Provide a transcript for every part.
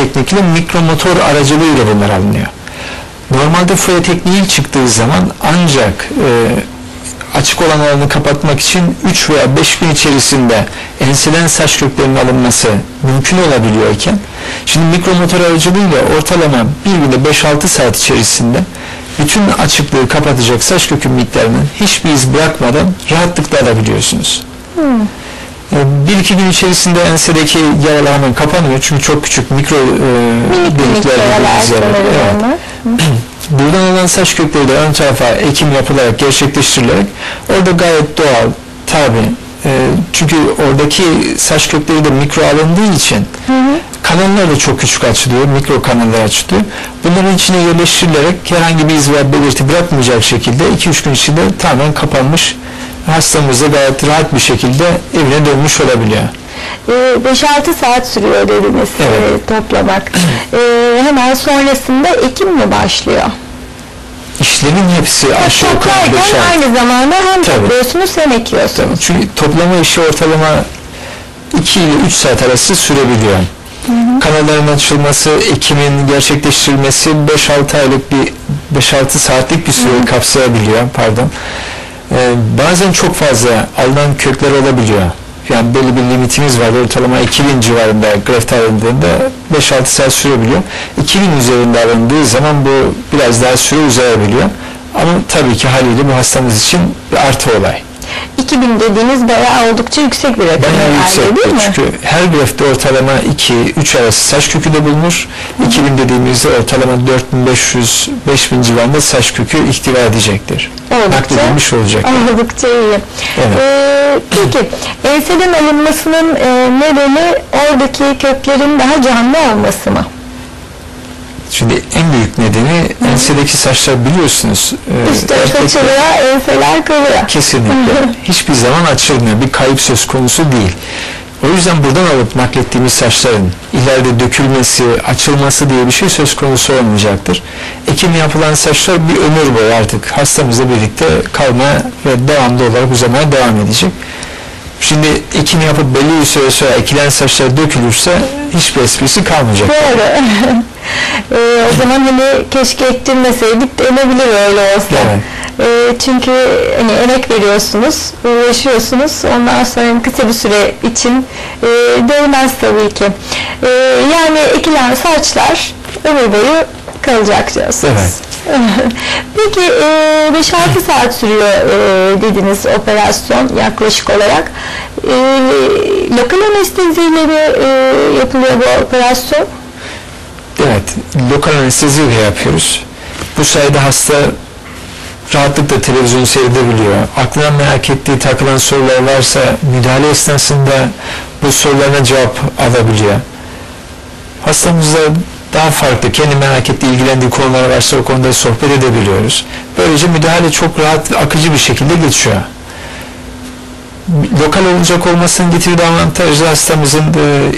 teknikle mikromotor aracılığıyla bunlar alınıyor. Normalde foya tekniği çıktığı zaman ancak e, açık olan alanı kapatmak için 3 veya 5 gün içerisinde enselen saç köklerinin alınması mümkün olabiliyorken şimdi mikromotor aracılığıyla ortalama bir günde 5-6 saat içerisinde bütün açıklığı kapatacak saç kökü miktarının hiçbir iz bırakmadan rahatlıkla alabiliyorsunuz. E, Bir iki gün içerisinde ensedeki yaralar hemen kapanıyor çünkü çok küçük mikro e, delikler sanırım Evet. Buradan alınan saç kökleri de ön tarafa ekim yapılarak gerçekleştirilerek orada gayet doğal, tabi. E, çünkü oradaki saç kökleri de mikro alındığı için kanallar da çok küçük açılıyor, mikro kanallar açılıyor. Bunların içine yerleştirilerek herhangi bir iz veya belirti bırakmayacak şekilde 2-3 gün içinde tamamen kapanmış hastamız da gayet rahat bir şekilde evine dönmüş olabiliyor. Ee, 5-6 saat sürüyor dediniz Evet. e, toplamak. Ee, hemen sonrasında ekim mi başlıyor? İşlerin hepsi aşağı yukarı Toplarken beşer. aynı zamanda hem Tabii. topluyorsunuz hem ekiyorsunuz. Çünkü toplama işi ortalama 2 ile 3 saat arası sürebiliyor. Kanalların açılması, ekimin gerçekleştirilmesi 5-6 aylık bir 5-6 saatlik bir süre kapsayabiliyor. Pardon. Ee, bazen çok fazla alınan kökler olabiliyor. Yani belli bir limitimiz var. Ortalama 2000 civarında greft alındığında 5-6 saat sürebiliyor. 2000 üzerinde alındığı zaman bu biraz daha süre uzayabiliyor. Ama tabii ki haliyle bu hastamız için bir artı olay. 2000 dediğiniz bayağı oldukça yüksek bir rakam Bayağı yüksek. değil mi? Çünkü her grafte ortalama 2-3 arası saç kökü de bulunur. 2000 dediğimizde ortalama 4500-5000 civarında saç kökü ihtiva edecektir. Oldukça- Nakledilmiş olacak. Oldukça iyi. Evet. Ee, peki enseden alınmasının e, nedeni oradaki köklerin daha canlı olması mı? Şimdi en büyük nedeni ensedeki saçlar biliyorsunuz. e, Üst taraf erkekler- açılıyor, enseler kalıyor. Kesinlikle. Hiçbir zaman açılmıyor. Bir kayıp söz konusu değil. O yüzden buradan alıp naklettiğimiz saçların ileride dökülmesi, açılması diye bir şey söz konusu olmayacaktır. Ekim yapılan saçlar bir ömür boyu artık hastamızla birlikte kalmaya ve devamlı olarak uzamaya devam edecek. Şimdi ekim yapıp belli bir süre sonra ekilen saçlar dökülürse hiçbir esprisi kalmayacak. Doğru. Ee, o zaman hani keşke ektirmeseydik denebilir öyle olsa. Evet. Ee, çünkü hani emek veriyorsunuz, uğraşıyorsunuz. Ondan sonra kısa bir süre için e, değmez tabii ki. Ee, yani ekilen saçlar ömür boyu kalacak diyorsunuz. Evet. Peki e, 5-6 saat sürüyor e, dediniz operasyon yaklaşık olarak. E, lokal anesteziyle mi e, yapılıyor bu operasyon? Evet, lokal anesteziyle yapıyoruz. Bu sayede hasta rahatlıkla televizyon seyredebiliyor. Aklına merak ettiği takılan sorular varsa müdahale esnasında bu sorularına cevap alabiliyor. Hastamızla daha farklı, kendi merak ettiği, ilgilendiği konular varsa o konuda sohbet edebiliyoruz. Böylece müdahale çok rahat, akıcı bir şekilde geçiyor. Lokal olacak olmasının getirdiği avantajı hastamızın e,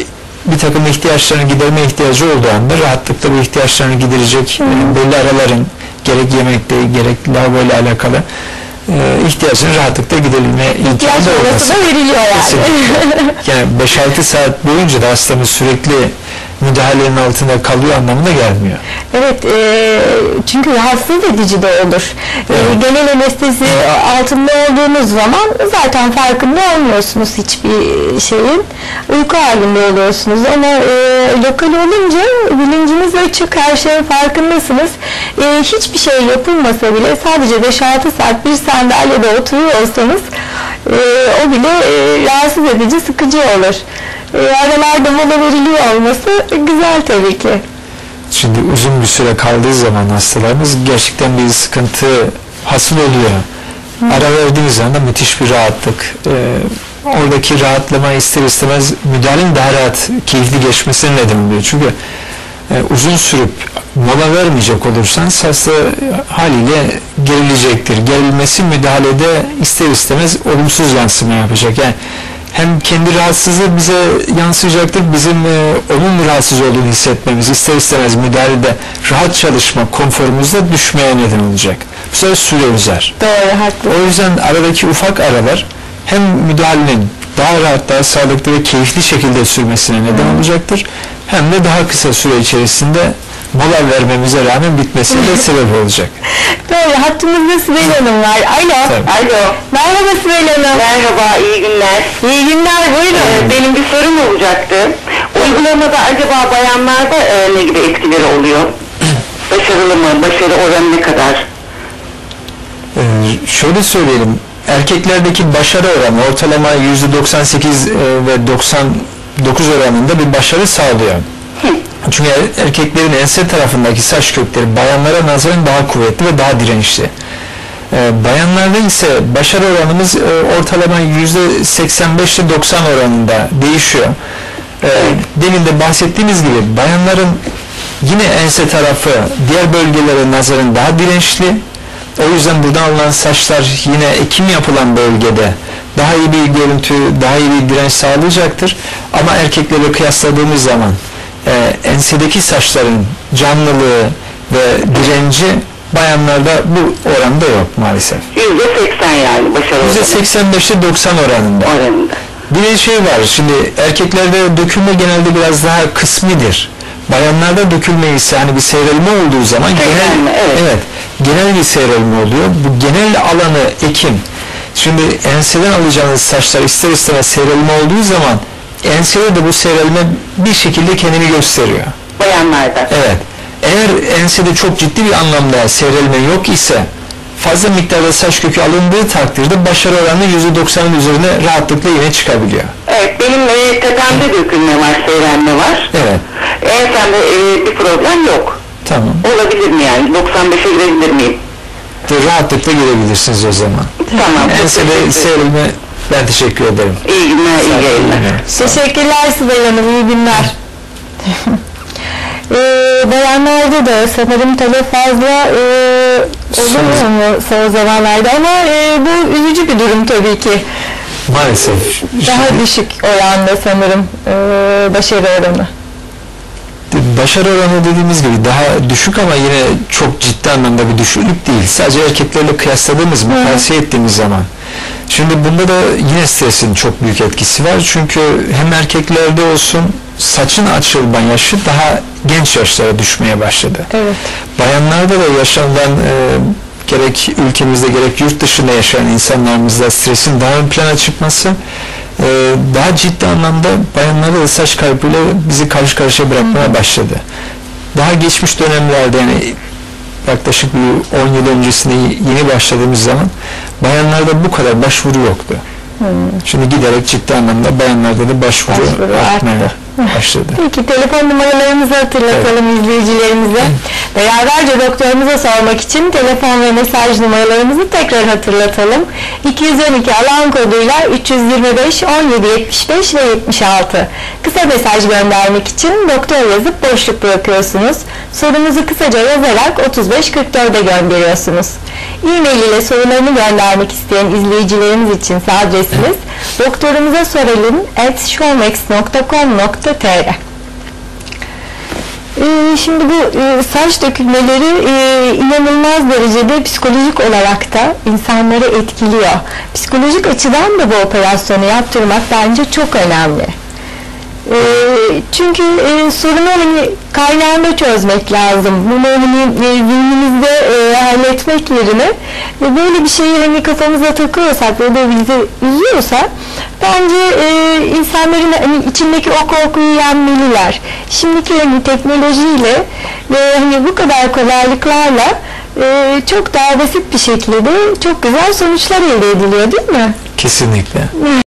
bir takım ihtiyaçlarını giderme ihtiyacı olduğu anda rahatlıkla bu ihtiyaçlarını giderecek e, belli araların gerek yemekle gerek lavaboyla alakalı e, ihtiyacının rahatlıkla giderilme imkanı olması da veriliyor yani. Yani 5-6 saat boyunca da hastamız sürekli müdahalenin altında kalıyor anlamına gelmiyor. Evet, e, çünkü rahatsız edici de olur. E, Evet. genel anestezi altında olduğunuz zaman zaten farkında olmuyorsunuz hiçbir şeyin. Uyku halinde oluyorsunuz ama e, lokal olunca bilinciniz açık, her şeyin farkındasınız. E, hiçbir şey yapılmasa bile sadece 5-6 saat bir sandalyede oturuyor olsanız e, o bile e, rahatsız edici, sıkıcı olur. E, aralarda mola veriliyor olması güzel tabii ki. Şimdi uzun bir süre kaldığı zaman hastalarımız gerçekten bir sıkıntı hasıl oluyor. Ara verdiğimiz zaman da müthiş bir rahatlık. Ee, oradaki rahatlama ister istemez müdahalenin daha rahat, keyifli geçmesine neden oluyor. Çünkü e, uzun sürüp mola vermeyecek olursan hasta haliyle gerilecektir. Gerilmesi müdahalede ister istemez olumsuz yansıma yapacak. Yani hem kendi rahatsızlığı bize yansıyacaktır, bizim e, onun rahatsız olduğunu hissetmemiz ister istemez müdahalede rahat çalışma konforumuzda düşmeye neden olacak. Bu sefer süre uzar. Doğru, haklı. O yüzden aradaki ufak aralar hem müdahalenin daha rahat, daha sağlıklı ve keyifli şekilde sürmesine neden olacaktır. hem de daha kısa süre içerisinde mola vermemize rağmen bitmesine de sebep olacak. Böyle hattımızda Sibel Hanım var. Alo. Tabii. Alo. Merhaba Sibel Hanım. Merhaba, iyi günler. İyi günler buyurun. Ee, benim bir sorum olacaktı. Uygulamada acaba bayanlarda e, ne gibi etkileri oluyor? Başarılı mı? Başarı oranı ne kadar? Ee, şöyle söyleyelim, erkeklerdeki başarı oranı ortalama %98 e, ve 99 oranında bir başarı sağlıyor. Çünkü er- erkeklerin ense tarafındaki saç kökleri bayanlara nazaran daha kuvvetli ve daha dirençli. Ee, bayanlarda ise başarı oranımız e, ortalama %85 ile 90 oranında değişiyor. Ee, demin de bahsettiğimiz gibi bayanların yine ense tarafı diğer bölgelere nazaran daha dirençli. O yüzden buradan alınan saçlar yine ekim yapılan bölgede daha iyi bir görüntü, daha iyi bir direnç sağlayacaktır. Ama erkeklerle kıyasladığımız zaman e, ensedeki saçların canlılığı ve direnci bayanlarda bu oranda yok maalesef. Yüzde seksen yani başarı oranı. %85'te 90 oranında. oranında. Bir şey var şimdi erkeklerde dökülme genelde biraz daha kısmidir. Bayanlarda dökülme ise hani bir seyrelme olduğu zaman Seyrelme, genel, evet. genel bir seyrelme oluyor. Bu genel alanı ekim. Şimdi enseden alacağınız saçlar ister istemez seyrelme olduğu zaman ensede de bu seyrelme bir şekilde kendini gösteriyor. Bayanlarda. Evet. Eğer ensede çok ciddi bir anlamda seyrelme yok ise fazla miktarda saç kökü alındığı takdirde başarı oranı %90'ın üzerine rahatlıkla yine çıkabiliyor. Evet, benim e, tepemde dökülme var, seyrelme var. Evet. Ensemde e, bir problem yok. Tamam. Olabilir mi yani? 95'e girebilir miyim? De rahatlıkla girebilirsiniz o zaman. Tamam. Ensede seyrelme ben teşekkür ederim. İyi günler, iyi yayınlar. Teşekkürler Sibel Hanım. İyi günler. Ee, bayanlarda da sanırım talep fazla e, oluyor mu son zamanlarda ama e, bu üzücü bir durum tabii ki. Maalesef. Daha Şimdi düşük oranda sanırım e, başarı oranı. başarı oranı dediğimiz gibi daha düşük ama yine çok ciddi anlamda bir düşüklük değil. Sadece erkeklerle kıyasladığımız, mukayese ettiğimiz zaman. Şimdi bunda da yine stresin çok büyük etkisi var. Çünkü hem erkeklerde olsun saçın açılma yaşı daha genç yaşlara düşmeye başladı. Evet. Bayanlarda da yaşanılan e, gerek ülkemizde gerek yurt dışında yaşayan insanlarımızda stresin daha ön plana çıkması e, daha ciddi anlamda bayanlarda da saç kaybıyla bizi karşı karşıya bırakmaya başladı. Daha geçmiş dönemlerde yani yaklaşık bir 10 yıl öncesinde yeni başladığımız zaman bayanlarda bu kadar başvuru yoktu. Şimdi giderek ciddi anlamda bayanlarda da başvuru, Başvuru artmaya arttı. başladı. Peki telefon numaralarımızı hatırlatalım izleyicilerimize. Beraberce doktorumuza sormak için telefon ve mesaj numaralarımızı tekrar hatırlatalım. 212 alan koduyla 325 17 75 ve 76. Kısa mesaj göndermek için doktor yazıp boşluk bırakıyorsunuz. Sorunuzu kısaca yazarak 3544'e gönderiyorsunuz. E-mail ile sorularını göndermek isteyen izleyicilerimiz için adresimiz doktorumuza soralım at showmax.com.tr Ee, Şimdi bu e, saç dökülmeleri e, inanılmaz derecede psikolojik olarak da insanları etkiliyor. Psikolojik açıdan da bu operasyonu yaptırmak bence çok önemli. E, çünkü e, sorunu hani kaynağında çözmek lazım. Bunu hani e, zihnimizde e, halletmek yerine e, böyle bir şeyi hani kafamıza takıyorsak ve de bizi üzüyorsa bence e, insanların hani içindeki o korkuyu yenmeliler. Şimdiki hani teknolojiyle ve hani bu kadar kolaylıklarla e, çok daha basit bir şekilde çok güzel sonuçlar elde ediliyor değil mi? Kesinlikle.